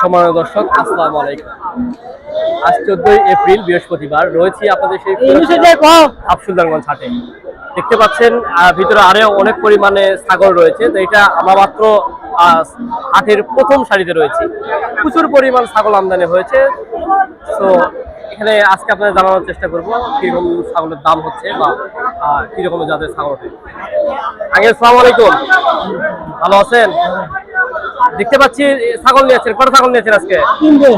সম্মান দর্শক আসসালামু আলাইকুম। আজ চোদ্দই এপ্রিল বৃহস্পতিবার রয়েছি আপনাদের সেই আফসুলদারগঞ্জ হাটে। দেখতে পাচ্ছেন ভিতরে আরও অনেক পরিমাণে ছাগল রয়েছে তো এটা আমরা মাত্র হাটের প্রথম সারিতে রয়েছে। প্রচুর পরিমাণ ছাগল আমদানি হয়েছে। তো এখানে আজকে আপনাদের জানানোর চেষ্টা করব কীরকম ছাগলের দাম হচ্ছে বা কীরকম জাতের ছাগল আগে আসসালামু আলাইকুম। ভালো আছেন? দেখতে পাচ্ছি ছাগল নিয়েছেন কটা ছাগল নিয়েছেন আজকে? তিনটে।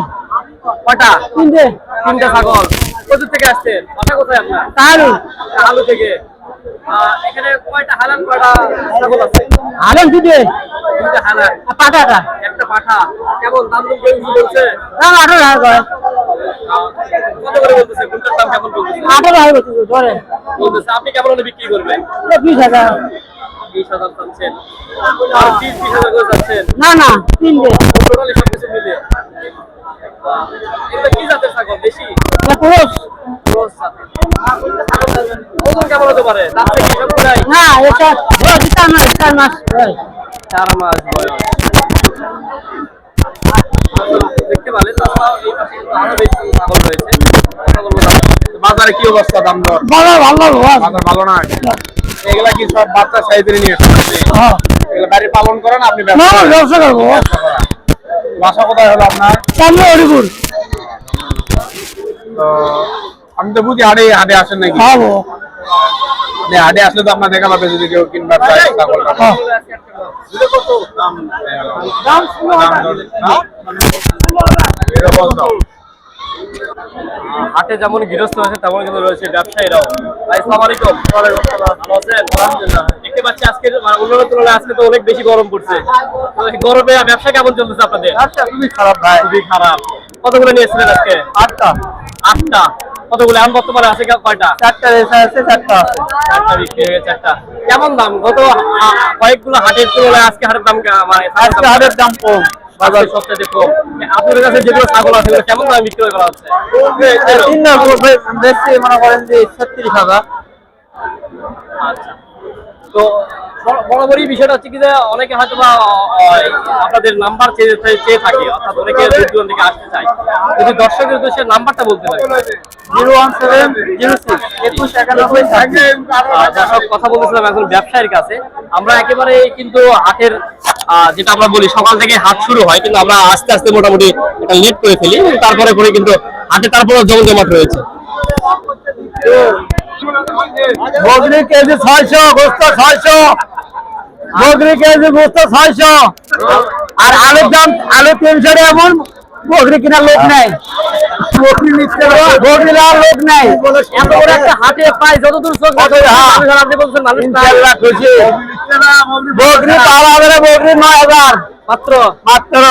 কটা? তিনটে। তিনটা ছাগল। কোথা থেকে আসছেন? বাসা কোথায় আপনার? তাহলে। আলু থেকে। এখানে কয়টা হালান কয়টা ছাগল আছে? আলম তিনটে তিনটা হালান পাটাটা একটা পাঠা। কেমন? দাম দম কেমন বলছে? দাম আঠারো হাজার করে। কত করে বলতেছে? কোনটার দাম কেমন বলতেছে? আঠারো হাজার করছে ধরে বলতেছে আপনি কেমন হলে বিক্রি করবেন? বিশ হাজার। বিশ হাজার চাচ্ছেন। আর বিশ বিশ হাজার করে চাচ্ছেন। না না তিনটে টোটালি সব মিলে আহ, কি জাতের ছাগল? বেশি পুরুষ। ক্রস জাতের ওজন কেমন হতে পারে? দাঁত থেকে সব পুরাই না এটা বয়স চার মাস চার মাস চার মাস বয়স। দেখতে পারেন তাছাড়াও এই পাশে কিন্তু আরও বেশি ছাগল রয়েছে। কথা বলব না। বাজারে কি অবস্থা দাম দর? ভালো ভালো ভালো বাজার ভালো না। এগুলা কি সব বাচ্চা সাইজের নিয়ে হ্যাঁ। এগুলা বাড়ি পালন করেন আপনি না ব্যবসা না, করেন? ব্যবসা করব। বাসা কোথায় হলো আপনার? সামনে হরিপুর। তো আমি তো বুঝি হাটে হাটে আসেন নাকি? খাব হাটে আসলে তো আপনার দেখা পাবে যদি কেউ কিনবার চায় ছাগল হ্যাঁ। বলতো। হাটে যেমন গৃহস্থ আছে তেমন কিন্তু রয়েছে ব্যবসায়ীরাও। দেখতে পাচ্ছি আজকে মানে অন্যান্য তুলনায় আজকে তো অনেক বেশি গরম পড়ছে। গরমে ব্যবসা কেমন চলতেছে আপনাদের? খুবই খারাপ ভাই। খুবই খারাপ। কতগুলো নিয়েছিলেন আজকে? আটটা। আটটা। কতগুলো? এখন বর্তমানে আছে কয়টা? চারটা রেসা আছে চারটা চারটা বিক্রি হয়ে চারটা। কেমন দাম? গত কয়েকগুলো হাটের তুলনায় আজকে হাটের দাম মানে আজকে হাটের দাম কম। বাজার সবচেয়ে কম। আপনাদের কাছে যেগুলো ছাগল আছে কেমন দামে বিক্রি করা হচ্ছে? তিন নম্বর বেশি মনে করেন যে ছত্রিশ হাজার। আচ্ছা। তো বরাবরই বিষয়টা হচ্ছে কি যে অনেকে হয়তো বা আপনাদের নাম্বার চেয়ে চেয়ে থাকে অর্থাৎ অনেকে দূর দূরান্ত থেকে আসতে চায়। যদি দর্শকের উদ্দেশ্যে নাম্বারটা বলতে পারে zero one seven zero six একুশ একানব্বই দর্শক কথা বলতেছিলাম এখন ব্যবসায়ীর কাছে। আমরা একেবারে কিন্তু হাটের যেটা আমরা বলি সকাল থেকে হাট শুরু হয় কিন্তু আমরা আস্তে আস্তে মোটামুটি এটা লেট করে ফেলি। তারপরে করে কিন্তু হাটে তারপরে জমজমাট রয়েছে। বগরি কেজি ছয়শো গোস্ত ছয়শো। বগরি কেজি গোস্ত ছয়শো। আর আলুর দাম আলু তিনশো এমন বগরি কেনার লোক নাই। বগরি নিচ্ছে বগরি লোক নাই। এত বড় একটা হাটে প্রায় যতদূর চোখ কত, হ্যাঁ। আপনি বলছেন মানুষ বগরি নয় হাজার। মাত্র। মাত্র।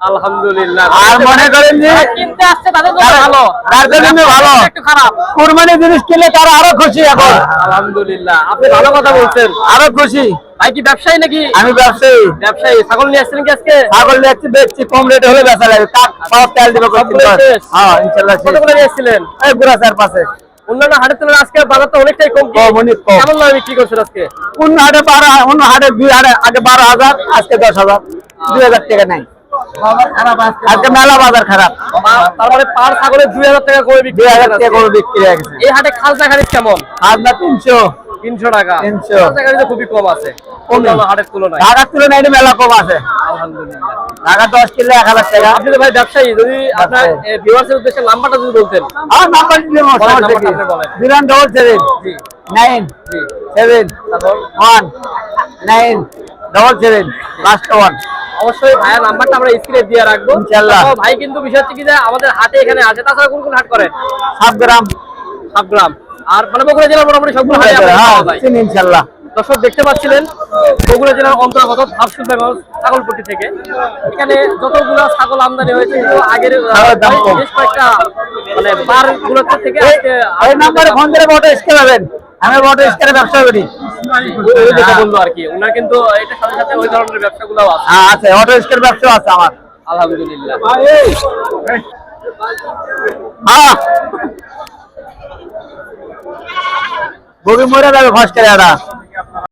আলহামদুলিল্লাহ। আর মনে করেন যে কিনতে আসছে তাদের জন্য ভালো। তাদের জন্য ভালো। একটু খারাপ। কুরবানি জিনিস কিনলে তারা আরও খুশি এখন। আলহামদুলিল্লাহ। আপনি ভালো কথা বলছেন। আরও খুশি। ভাই কি ব্যবসায়ী নাকি? আমি ব্যবসায়ী। ব্যবসায়ী। ছাগল নিয়ে আসছেন কি আজকে? ছাগল দেখছি দেখছি কম রেটে হলে বেচা লাগে তার সব তেল দিবে হ্যাঁ ইনশাল্লাহ কতগুলো নিয়ে এসেছিলেন এই গুড়া স্যার পাশে। অন্যান্য হাটের তুলনায় আজকে বাজারটা অনেকটাই কম। অনেক কম। কেমন দামে বিক্রি করছেন আজকে? অন্য হাটে বারো অন্য হাটে দুই হাটে আগে বারো হাজার আজকে দশ হাজার। দুই হাজার টাকা নাই। আজকে মেলা বাজার খারাপ। তারপরে পার ছাগলের দুই হাজার টাকা করে বিক্রি দুই হাজার টাকা করে বিক্রি হয়ে গেছে। এই হাটে খালসা খারিজ কেমন? আজ তিনশো। তিনশো টাকা। 300 খালসা খুবই কম আছে। হাটের তুলনায়। ঢাকার তুলনায় এটা মেলা কম আছে। আলহামদুলিল্লাহ। ঢাকা দশ কিলো এক হাজার টাকা। আপনি ভাই ব্যবসায়ী যদি আপনার ভিউয়ার্সের উদ্দেশ্যে নাম্বারটা যদি বলতেন। আমার নাম্বার দিলে বলেন, সমস্যা নাম্বারটা কি আপনি বলেন। Zero double seven nine seven one nine double seven last one অবশ্যই ভাইয়ের নাম্বারটা আমরা স্ক্রিনে দিয়ে রাখব। ইনশাআল্লাহ। ভাই কিন্তু বিষয় হচ্ছে কি যে আমাদের হাটে এখানে আছে তাছাড়া কোন কোন হাট করেন সাতগ্রাম আর মানে বগুড়া জেলার মোটামুটি সবগুলো হাটে হ্যাঁ দর্শক দেখতে পাচ্ছিলেন বগুড়া জেলার অন্তর্গত ছাগলপট্টি থেকে। এখানে যতগুলো ছাগল আমদানি হয়েছে আগের। বেশ কয়েকটা মানে বার থেকে নাম্বারে ফোন করে ভোট স্কেল হবেন আমি ভোট স্কেলে ব্যবসা করি। যেটা বলল আর কি ওনার কিন্তু এটার সাথে সাথে ওই ধরনের ব্যবসাগুলো আছে। হ্যাঁ আছে অটো স্কেল ব্যবসা আছে আমার। আলহামদুলিল্লাহ। হ্যাঁ বগি মরে যাবে ফার্স্ট করে